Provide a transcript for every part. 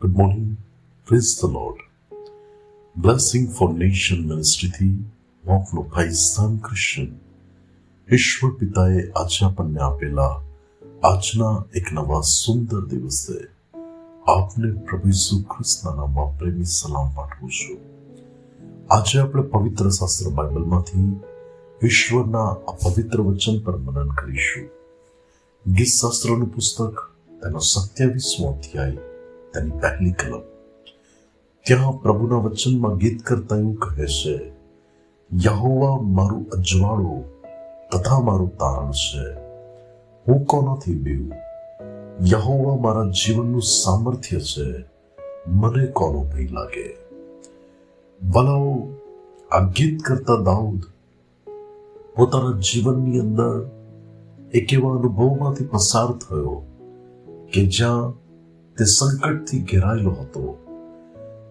Good morning Praise the Lord blessing for nation મિનિસ્ટ્રીથી હું ભાઈ Sam Christian ઈશ્વર પિતાએ આજે આપણને આપેલા આજના એક નવા સુંદર દિવસે આપને પ્રભુ ઈસુ ખ્રિસ્તના નામમાં પ્રેમી સલામ પાઠવું છું આજે આપણે પવિત્ર શાસ્ત્ર બાઇબલમાંથી ઈશ્વરના આ પવિત્ર વચન પર મનન કરીશું ગીત શાસ્ત્રનું પુસ્તક તેનો સત્યાવીસમો અધ્યાય તેની પહેલી કલમ. ત્યાં પ્રભુના વચનમાં ગીત કરતા એવું કહે છે, યહોવા મારું અજવાળું તથા મારું તારણ છે. હું કોનાથી બીવું યહોવા મારા જીવનનું સામર્થ્ય છે. મને કોનો ભય લાગે? વલાઓ આ ગીત કરતા દાઉદ, પોતાના જીવનની અંદર એક એવા અનુભવમાંથી પસાર થયો કે જ્યાં તે સંકટથી ઘેરાયેલો હતો.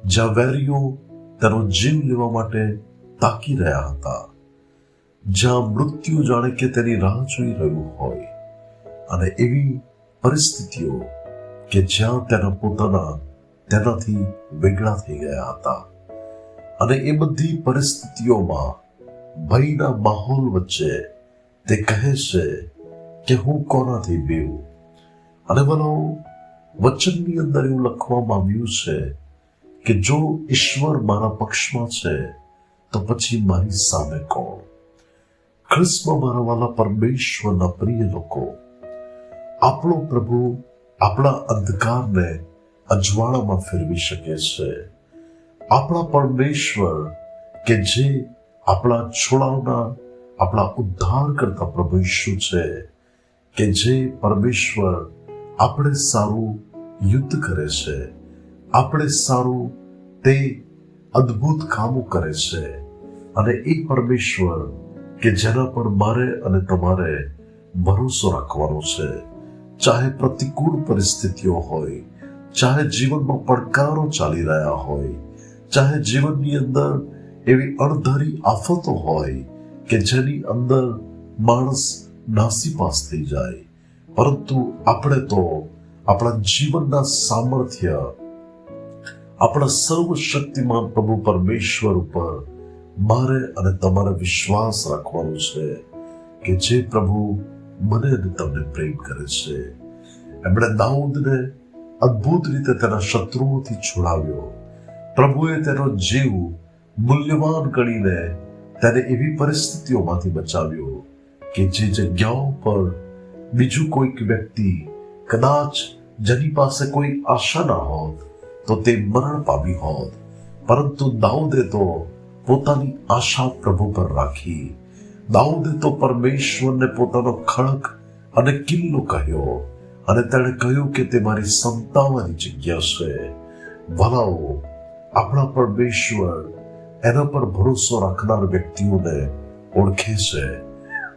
જ્યાં વેરીઓ તેનો જીવ લેવા માટે તાકી રહ્યા હતા. જ્યાં મૃત્યુ જાણે કે તેની રાહ જોઈ રહ્યું હોય. અને એવી પરિસ્થિતિઓ કે જ્યાં તેના પોતાના તેનાથી વેગળા થઈ ગયા હતા. અને એ બધી પરિસ્થિતિઓમાં ભયના માહોલ વચ્ચે તે કહે છે કે હું કોનાથી બીવું અને બનો વચનની અંદર એવું લખવામાં આવ્યું છે કે જો ઈશ્વર મારા પક્ષમાં છે, તો પછી મારી સામે કોણ? ખ્રિસ્તમાં મારા વાલા પરમેશ્વરના પ્રિય લોકો, આપણો પ્રભુ આપણા અંધકારને અજવાળામાં ફેરવી શકે છે. આપણા પરમેશ્વર કે જે આપણા છોડાવનાર, આપણા ઉદ્ધાર કરતા પ્રભુ ઈશુ છે, કે જે પરમેશ્વર આપણે સારું યુદ્ધ કરે છે. આપણે સારું તે અદ્ભુત કામો કરે છે. અને એ પરમેશ્વર કે જેના પર મારે અને તમારે ભરોસો રાખવાનો છે. ચાહે પ્રતિકૂળ પરિસ્થિતિઓ હોય, ચાહે જીવનમાં પડકારો ચાલી રહ્યા હોય, ચાહે જીવનની અંદર એવી અણધારી આફતો હોય કે જેની અંદર માણસ નાસીપાસ થઈ જાય. પરંતુ આપણે તો આપણા જીવનના સામર્થ્ય, આપણા સર્વશક્તિમાન પ્રભુ પરમેશ્વર ઉપર મારે અને તમારે વિશ્વાસ રાખવાનો છે કે જે પ્રભુ મને અને તમને પ્રેમ કરે છે. એમણે દાઉદને અદ્ભુત રીતે તેના શત્રુઓથી છોડાવ્યો. પ્રભુએ તેનો જીવ મૂલ્યવાન ગણીને તેને એવી પરિસ્થિતિઓમાંથી બચાવ્યો કે જે જગ્યાઓ પર બીજું કોઈક વ્યક્તિ કદાચ જેની પાસે કોઈ આશા ના હોત, તો તે મરણ પામી હોત. પરંતુ દાઉદે તો પોતાની આશા પ્રભુ પર રાખી. દાઉદે તો પરમેશ્વરને પોતાનો ખડક અને કિલ્લો કહ્યો અને તેણે કહ્યું કે તે મારી સંતાવાની જગ્યા છે. ભલાઓ, આપણા પરમેશ્વર એના પર ભરોસો રાખનાર વ્યક્તિઓને ઓળખે છે.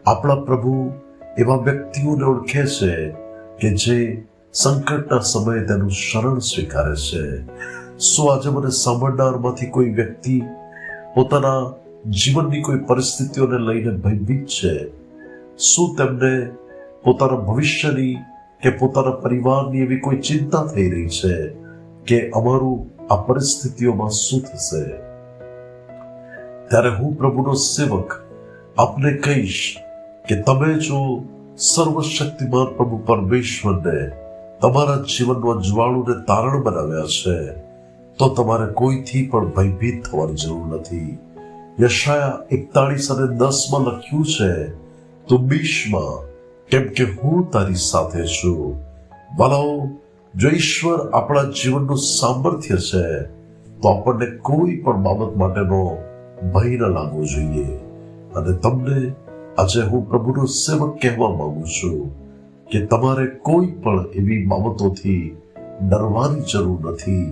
આપણા પ્રભુ એવા વ્યક્તિઓને ઓળખે છે કે જે સંકટના સમયે તેનું શરણ સ્વીકારે છે. શું આજે મને સાંભળનારમાંથી કોઈ વ્યક્તિ પોતાના જીવનની કોઈ પરિસ્થિતિઓને લઈને ભયભીત છે? શું તેમને પોતાના ભવિષ્યની કે પોતાના પરિવારની એવી કોઈ ચિંતા થઈ રહી છે કે અમારું આ પરિસ્થિતિઓમાં શું થશે? ત્યારે હું પ્રભુનો સેવક આપને કહીશ કે તમે જો સર્વશક્તિમાન પ્રભુ પરમેશ્વરને તમારા જીવનમાં અજવાળુંને તારણ બનાવ્યા છે, તો તમારે કોઈથી પણ ભયભીત થવાની જરૂર નથી. યશાયા એકતાળીસ અને દસમાં લખ્યું છે, તું બીશમાં, કેમ કે હું તારી સાથે છું. વાલાઓ, જો ઈશ્વર આપણા જીવનનું સામર્થ્ય છે, તો આપણને કોઈ પણ બાબત માટેનો ભય ન લાગવો જોઈએ. અને તમને આજે હું પ્રભુનો સેવક કહેવા માંગુ છું કે તમારે કોઈ પણ એવી બાબતોથી ડરવાની જરૂર નથી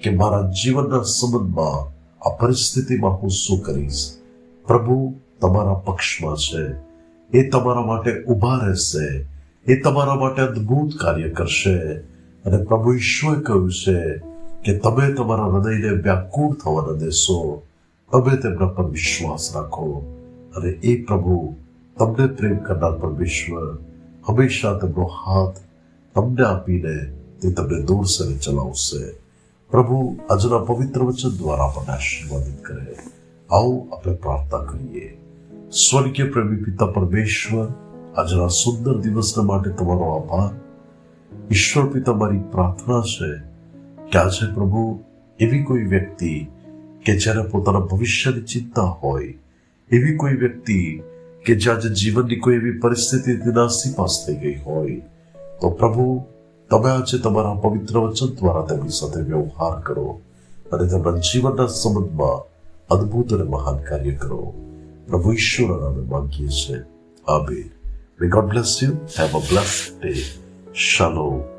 કે મારા જીવનના સંબંધમાં આ પરિસ્થિતિમાં હું શું કરીશ પ્રભુ તમારા પક્ષમાં છે એ તમારા માટે ઊભા રહેશે એ તમારા માટે અદ્ભુત કાર્ય કરશે અને પ્રભુ ઈશ્વરે કહ્યું છે કે તમે તમારા હૃદયને વ્યાકુળ થવા ન દેશો તમે તેમના પર વિશ્વાસ રાખો અને એ પ્રભુ તમને પ્રેમ કરનાર પરમેશ્વર, હંમેશા તેમનો હાથ તમને આપીને તે તમને દોરશે અને ચલાવશે. પ્રભુ આજના પવિત્ર વચન દ્વારા આપણને આશીર્વાદિત કરે. આવો આપણે પ્રાર્થના કરીએ. સ્વર્ગીય પ્રેમી પિતા પરમેશ્વર, આજના સુંદર દિવસના માટે તમારો આભાર. ઈશ્વર પિતા, મારી પ્રાર્થના છે કે આજે પ્રભુ એવી કોઈ વ્યક્તિ કે જ્યારે પોતાના ભવિષ્યની ચિંતા હોય, એવી કોઈ વ્યક્તિ કે જે આજે જીવનની કોઈ એવી પરિસ્થિતિ નાસીપાસ થઈ ગઈ હોય, તો પ્રભુ, તમે આજે તમારા પવિત્ર વચન દ્વારા તેમની સાથે વ્યવહાર કરો અને તેમના જીવનના સંબંધમાં અદ્ભુત અને મહાન કાર્ય કરો. પ્રભુ ઈશ્વર નામે માંગીએ છીએ. આમીન. May God bless you have a blessed day શાલોમ